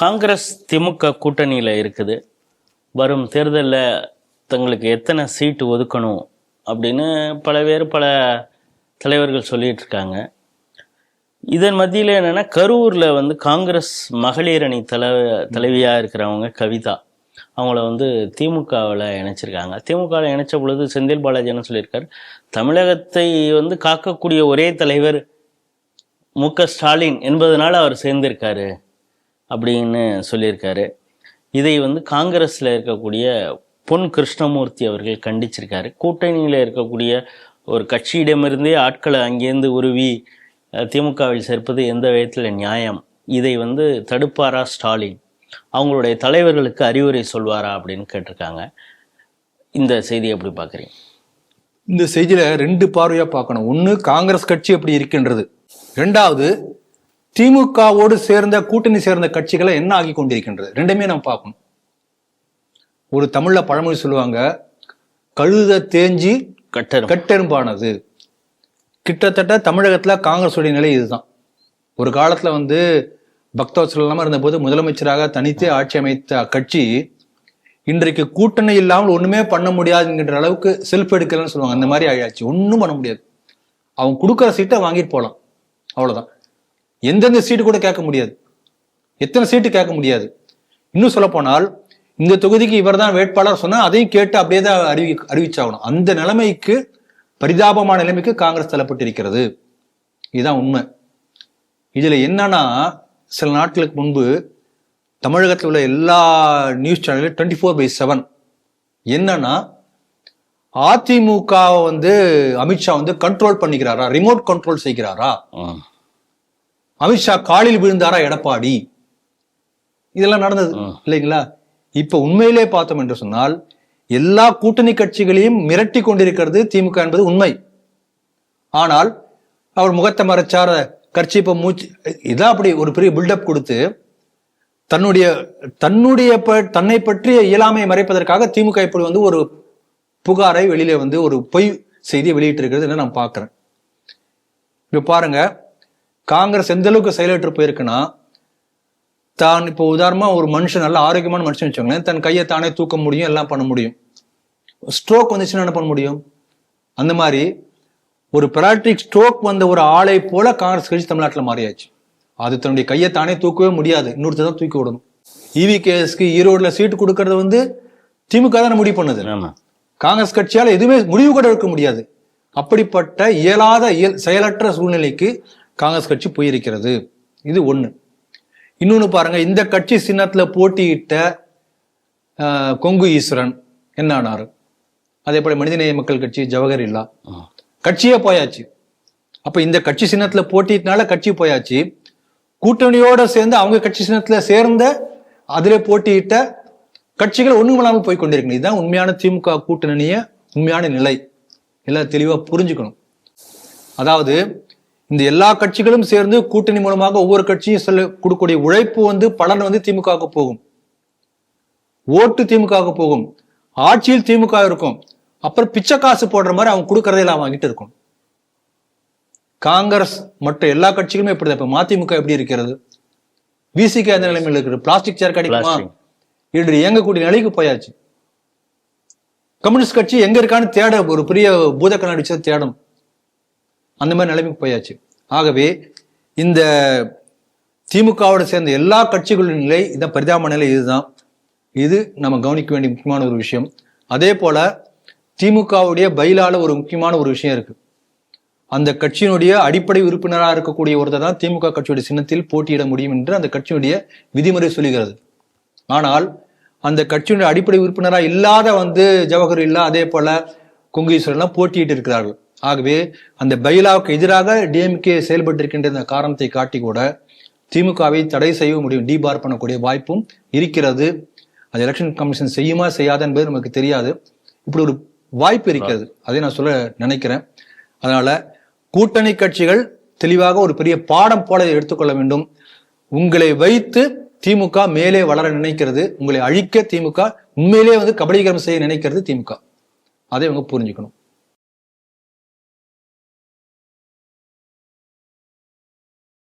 காங்கிரஸ் திமுக கூட்டணியில் இருக்குது. வரும் தேர்தலில் தங்களுக்கு எத்தனை சீட்டு ஒதுக்கணும் அப்படின்னு பல பேர் பல தலைவர்கள் சொல்லிகிட்டு இருக்காங்க. இதன் மத்தியில் என்னென்னா கரூரில் வந்து காங்கிரஸ் மகளிர் அணி தலை தலைவியாக இருக்கிறவங்க கவிதா அவங்கள வந்து திமுகவில் இணைச்சிருக்காங்க. திமுகவில் இணைச்ச பொழுது செந்தில் பாலாஜின்னு சொல்லியிருக்காரு? தமிழகத்தை வந்து காக்கக்கூடிய ஒரே தலைவர் மு க ஸ்டாலின் என்பதனால அவர் சேர்ந்திருக்காரு. அப்படின்னு சொல்லியிருக்காரு. இதை வந்து காங்கிரஸில் இருக்கக்கூடிய பொன் கிருஷ்ணமூர்த்தி அவர்கள் கண்டிச்சிருக்காரு. கூட்டணியில் இருக்கக்கூடிய ஒரு கட்சியிடமிருந்தே ஆட்களை அங்கேருந்து உருவி திமுகவில் சேர்ப்பது எந்த விதத்தில் நியாயம்? இதை வந்து தடுப்பாரா ஸ்டாலின்? அவங்களுடைய தலைவர்களுக்கு அறிவுரை சொல்வாரா அப்படின்னு கேட்டிருக்காங்க. இந்த செய்தி எப்படி பார்க்குறீங்க? இந்த செய்தியில் ரெண்டு பார்வையாக பார்க்கணும். ஒன்று காங்கிரஸ் கட்சி எப்படி இருக்கின்றது? ரெண்டாவது திமுகவோடு சேர்ந்த கூட்டணி சேர்ந்த கட்சிகளை என்ன ஆகி கொண்டிருக்கின்றது? ரெண்டுமே நம்ம பார்க்கணும். ஒரு தமிழ்ல பழமொழி சொல்லுவாங்க கழுத தேஞ்சி கட்டரும் கட்டெரும்பானது. கிட்டத்தட்ட தமிழகத்துல காங்கிரஸுடைய நிலை இதுதான். ஒரு காலத்துல வந்து பக்தவசல் இல்லாம இருந்தபோது முதலமைச்சராக தனித்தே ஆட்சி அமைத்த அக்கட்சி இன்றைக்கு கூட்டணி இல்லாமல் ஒண்ணுமே பண்ண முடியாதுங்கிற அளவுக்கு செல்ஃப் எடுக்கலன்னு சொல்லுவாங்க. அந்த மாதிரி ஆயாச்சு ஒண்ணும் பண்ண முடியாது. அவன் கொடுக்குற சீட்டை வாங்கிட்டு போகலாம் அவ்வளவுதான். எந்தெந்த சீட்டு கூட கேட்க முடியாது. எத்தனை சீட்டு கேட்க முடியாது. இன்னும் சொல்ல போனால் இந்த தொகுதிக்கு இவர்தான் வேட்பாளர் சொன்னா அதையும் கேட்டு அப்படியே தான் அறிவி அறிவிச்சாகணும். அந்த நிலைமைக்கு பரிதாபமான நிலைமைக்கு காங்கிரஸ் தள்ளப்பட்டிருக்கிறது. இதுதான் உண்மை. இதுல என்னன்னா சில நாட்களுக்கு முன்பு தமிழகத்தில் உள்ள எல்லா நியூஸ் சேனலும் டுவெண்ட்டி ஃபோர் பை செவன் என்னன்னா அதிமுக வந்து அமித்ஷா வந்து கண்ட்ரோல் பண்ணிக்கிறாரா? ரிமோட் கண்ட்ரோல் செய்கிறாரா? அமித்ஷா காலில் விழுந்தாரா எடப்பாடி? இதெல்லாம் நடந்தது. இல்லைங்களா? இப்ப உண்மையிலே பார்த்தோம் என்று சொன்னால் எல்லா கூட்டணி கட்சிகளையும் மிரட்டி கொண்டிருக்கிறது திமுக என்பது உண்மை. ஆனால் அவர் முகத்தை மறைச்சார கட்சிப்ப மூச்சு இதான் அப்படி ஒரு பெரிய பில்டப் கொடுத்து தன்னுடைய தன்னுடைய தன்னை பற்றிய இயலாமையை மறைப்பதற்காக திமுக இப்படி வந்து ஒரு புகாரை வெளியில வந்து ஒரு பொய் செய்தியை வெளியிட்டு இருக்கிறது நான் பார்க்கிறேன். இப்ப பாருங்க காங்கிரஸ் எந்த அளவுக்கு செயலற்று போயிருக்குன்னா தான் இப்போ உதாரணமா ஒரு மனுஷன் நல்ல ஆரோக்கியமான மனுஷன் வச்சுக்கோங்களேன் தன் கையை தானே தூக்க முடியும் எல்லாம் பண்ண முடியும். ஸ்ட்ரோக் வந்துச்சுன்னா என்ன பண்ண முடியும்? அந்த மாதிரி ஒரு பெராட்ரிக் ஸ்ட்ரோக் வந்த ஒரு ஆளை போல காங்கிரஸ் கட்சி தமிழ்நாட்டில் மாறியாச்சு. அது தன்னுடைய கையை தானே தூக்கவே முடியாது இன்னொருத்தர் தான் தூக்கி விடணும் இவி கேஎஸ்க்கு ஈரோடுல சீட்டு கொடுக்கறது வந்து திமுக தானே முடிவு பண்ணுது. காங்கிரஸ் கட்சியால எதுவுமே முடிவு கூட எடுக்க முடியாது. அப்படிப்பட்ட இயலாத இயல் செயலற்ற சூழ்நிலைக்கு காங்கிரஸ் கட்சி போயிருக்கிறது. இது ஒண்ணு. இன்னொன்னு பாருங்க இந்த கட்சி சின்னத்துல போட்டியிட்ட கொங்கு ஈஸ்வரன் என்ன ஆனாரு அதே போல மனிதநேய மக்கள் கட்சி ஜவஹர் இல்லா. கட்சியே போயாச்சு. அப்ப இந்த கட்சி சின்னத்துல போட்டியிட்டனால கட்சி போயாச்சு. கூட்டணியோட சேர்ந்து அவங்க கட்சி சின்னத்துல சேர்ந்த அதிலே போட்டியிட்ட கட்சிகள் ஒண்ணும் இல்லாமல் போய் கொண்டிருக்கணும். இதுதான் உண்மையான திமுக கூட்டணிய உண்மையான நிலை. எல்லாம் தெளிவா புரிஞ்சுக்கணும். அதாவது இந்த எல்லா கட்சிகளும் சேர்ந்து கூட்டணி மூலமாக ஒவ்வொரு கட்சியும் சொல்ல கொடுக்கக்கூடிய உழைப்பு வந்து பலன் வந்து திமுகவுக்கு போகும். ஓட்டு திமுகவுக்கு போகும். ஆட்சியில் திமுக இருக்கும். அப்புறம் பிச்சை காசு போடுற மாதிரி அவங்க கொடுக்கறதையெல்லாம் வாங்கிட்டு இருக்கும். காங்கிரஸ் மற்ற எல்லா கட்சிகளுமே இப்படி இப்ப மதிமுக எப்படி இருக்கிறது? விசிக்கு அந்த நிலைமையில் இருக்கிறது பிளாஸ்டிக் சேர் கிடைக்குமா. இன்று இயங்கக்கூடிய நிலைக்கு போயாச்சு. கம்யூனிஸ்ட் கட்சி எங்க இருக்கான்னு தேட ஒரு பெரிய பூத கண்ணாடி தேடும் அந்த மாதிரி நிலைமைக்கு போயாச்சு. ஆகவே இந்த திமுகவோட சேர்ந்த எல்லா கட்சிகளின் நிலை இதான் பரிதாப நிலை இதுதான். இது நம்ம கவனிக்க வேண்டிய முக்கியமான ஒரு விஷயம். அதே போல திமுகவுடைய பயிலால ஒரு முக்கியமான ஒரு விஷயம் இருக்கு. அந்த கட்சியினுடைய அடிப்படை உறுப்பினராக இருக்கக்கூடிய ஒருத்தர் தான் திமுக கட்சியுடைய சின்னத்தில் போட்டியிட முடியும் என்று அந்த கட்சியினுடைய விதிமுறை சொல்லுகிறது. ஆனால் அந்த கட்சியினுடைய அடிப்படை உறுப்பினராக இல்லாத வந்து ஜவஹர் இல்லா அதே போல குங்கீஸ்வரர்லாம் போட்டியிட்டு இருக்கிறார்கள். ஆகவே அந்த பைலாவுக்கு எதிராக டிஎம்கே செயல்பட்டிருக்கின்ற இந்த காரணத்தை காட்டி கூட திமுகவை தடை செய்ய முடியும் டிபார் பண்ணக்கூடிய வாய்ப்பும் இருக்கிறது. அது எலெக்ஷன் கமிஷன் செய்யுமா செய்யாதா என்பது நமக்கு தெரியாது. இப்படி ஒரு வாய்ப்பு இருக்கிறது. அதை நான் சொல்ல நினைக்கிறேன். அதனால கூட்டணி கட்சிகள் தெளிவாக ஒரு பெரிய பாடம் போல எடுத்துக்கொள்ள வேண்டும். உங்களை வைத்து திமுக மேலே வளர நினைக்கிறது. உங்களை அழிக்க திமுக உண்மையிலே வந்து கபலீகரம் செய்ய நினைக்கிறது திமுக. அதை அவங்க புரிஞ்சுக்கணும்.